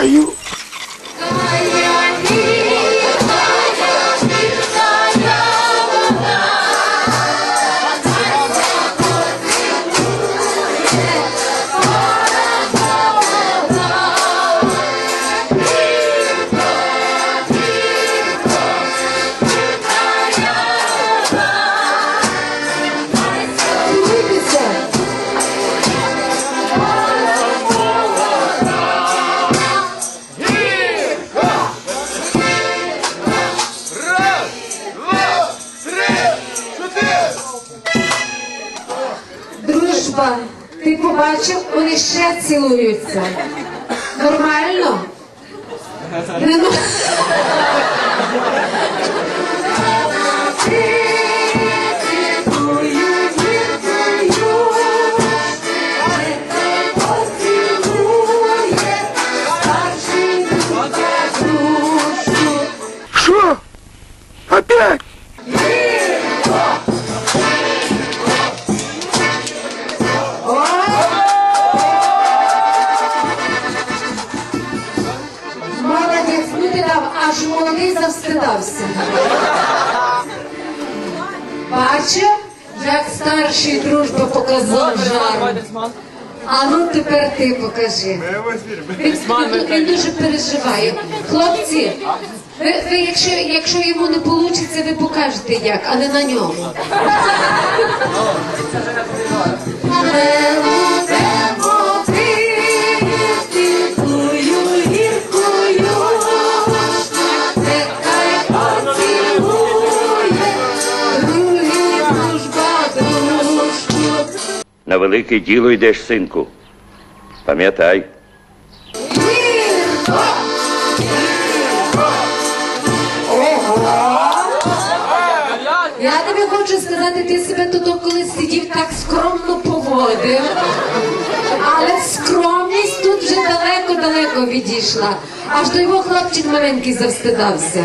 пою. Раз, цілуються. Нормально? Показав жару. А ну тепер ти покажи. Він, він, дуже переживає. Хлопці, ви, ви якщо, якщо йому не вийде, ви покажете як, але на ньому. На велике діло йдеш, синку. Пам'ятай. Я тобі хочу сказати, ти себе тут коли сидів так скромно поводив. Але скромність тут вже далеко-далеко відійшла. Аж до його хлопчик маленький завстидався.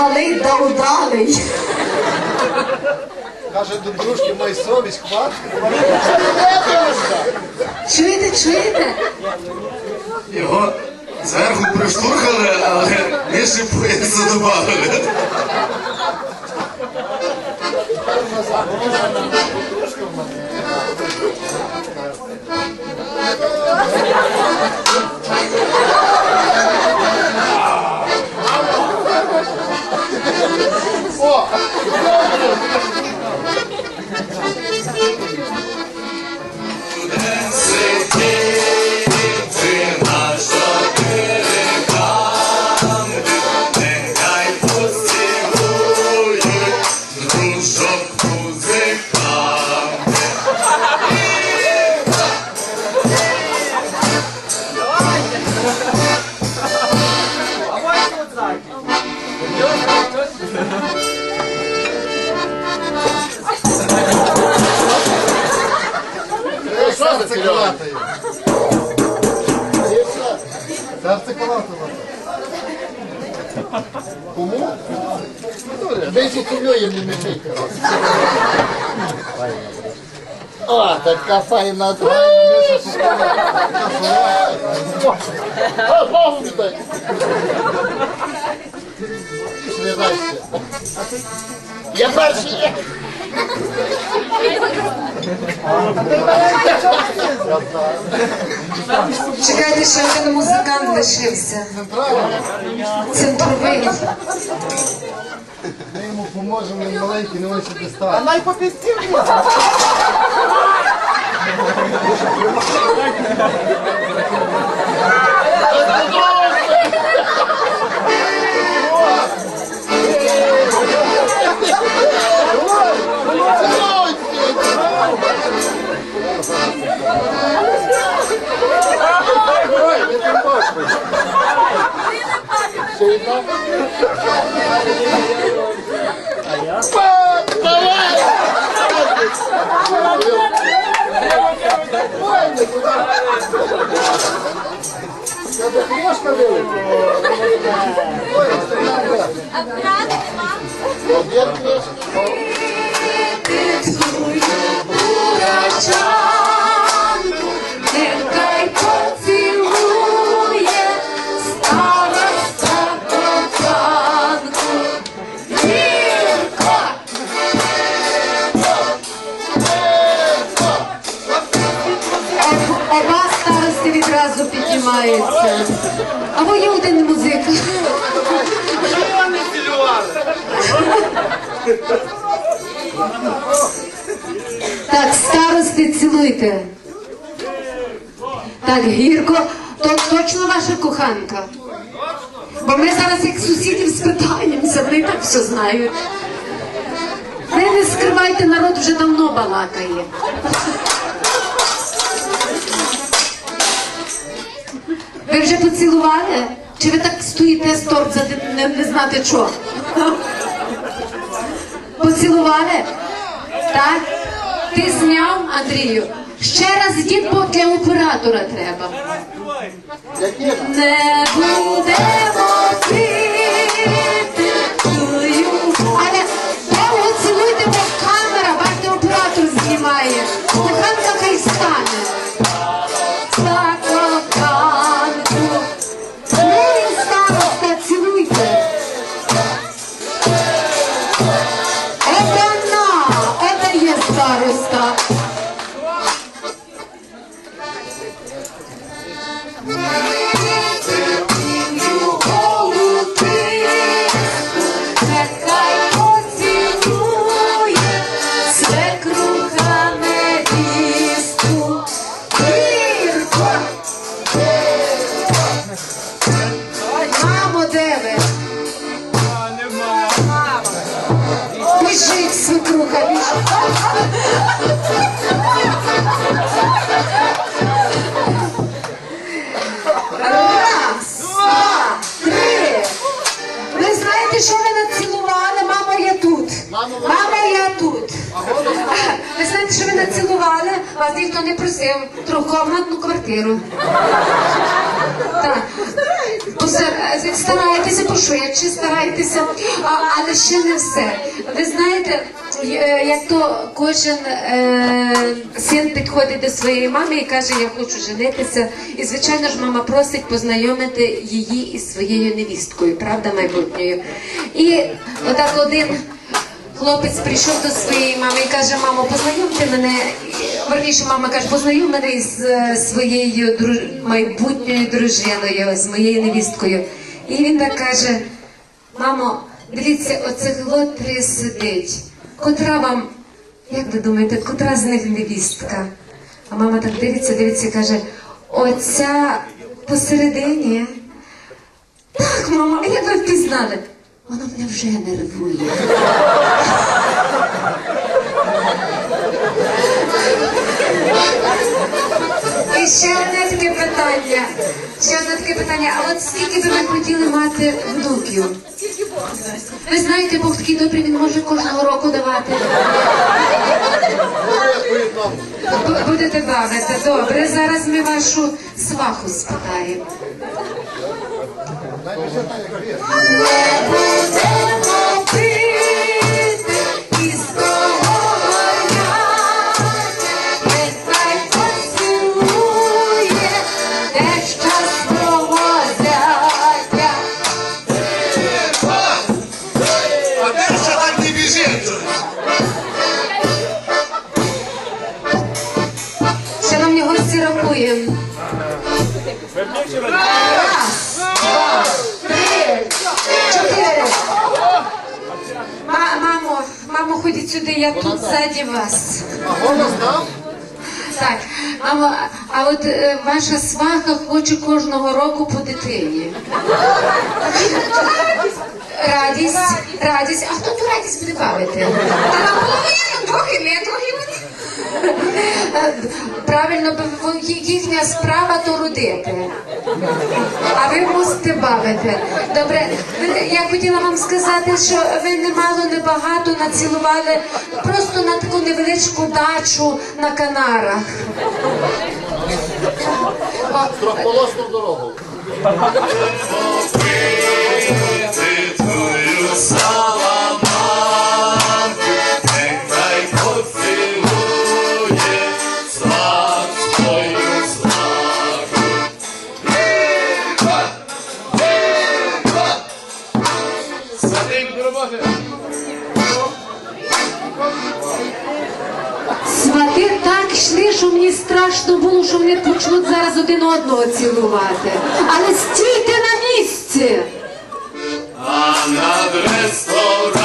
малий та удалий. Каже до дружки, май совість, хватить. Чуєте, чуєте? Його зверху приштурхали, але нижче пояса добавили. Серце калатає. Серце калатає. Кому? Десь у кульої не мішайте. О, така файна віддай. Пішли далі. Я перший. Чекайте, ще один музикант лишився. Центровий. Ми йому поможемо, він маленький, не може сюди стати. А най Можна вилити? Об'єднуєш? Відразу піднімаються. Або є один музик. Так, старости цілуйте. Так, гірко, то точно ваша коханка. Бо ми зараз як сусідів спитаємося, вони так все знають. Ви не скривайте, народ вже давно балакає. Ви вже поцілували? Чи ви так стоїте з торт за не, не знати чого? Поцілували? Так? Ти зняв, Андрію? Ще раз йдіть, бо для оператора треба. Не будемо Раз, два, три. Ви знаєте, що ви націлували? Мамо, я тут. Мамо, я тут. Ви знаєте, що ви націлували? Вас ніхто не просив. Трьохкомнатну квартиру. Так. Старайтеся пошвидше, старайтеся, а, але ще не все. Ви знаєте, е, як то кожен е, син підходить до своєї мами і каже, я хочу женитися. І звичайно ж, мама просить познайомити її із своєю невісткою, правда, майбутньою. І отак один хлопець прийшов до своєї мами і каже, мамо, познайомте мене. Верніше, мама каже, познайом мене із е, своєю дру- майбутньою дружиною, з моєю невісткою. І він так каже: мамо, дивіться, оце три сидить. Котра вам, як ви думаєте, котра з них невістка? А мама так дивиться, дивиться і каже: оця посередині. Так, мама, а як ви впізнали? Вона мене вже нервує. І ще одне таке питання. Ще одне таке питання. А от скільки би ви хотіли мати внуків? Ви знаєте, Бог такий добрий, він може кожного року давати. Будете бавити. Добре, зараз ми вашу сваху спитаємо. Не будемо Раз, два, три, чотири. Ма- Мамо, мамо, ходіть сюди, я тут ззаді вас. А голос дав? Так, а- а от е, ваша сваха хоче кожного року по дитині. Радість, радість. А хто ту радість буде бавити? Та наполовину, трохи не, трохи. Правильно, бо їхня справа то родити. А ви мусите бавити. Добре, я хотіла вам сказати, що ви немало небагато націлували просто на таку невеличку дачу на Канарах. Трьохполосну дорогу. Так йшли, що мені страшно було, що вони почнуть зараз один одного цілувати. Але стійте на місці! А над рестораном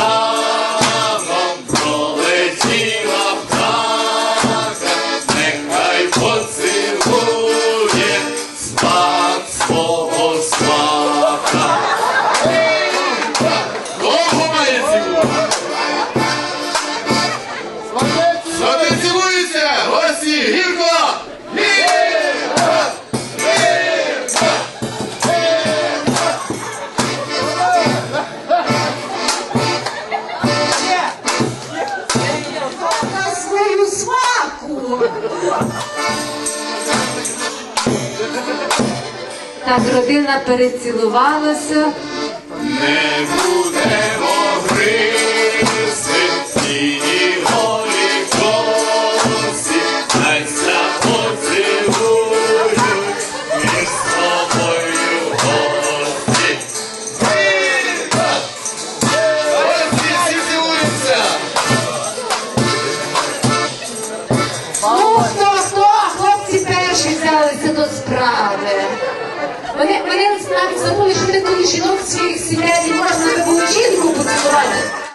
Так родина перецілувалася. Не буде гризти жінок своїх не можна таку жінку поцілувати.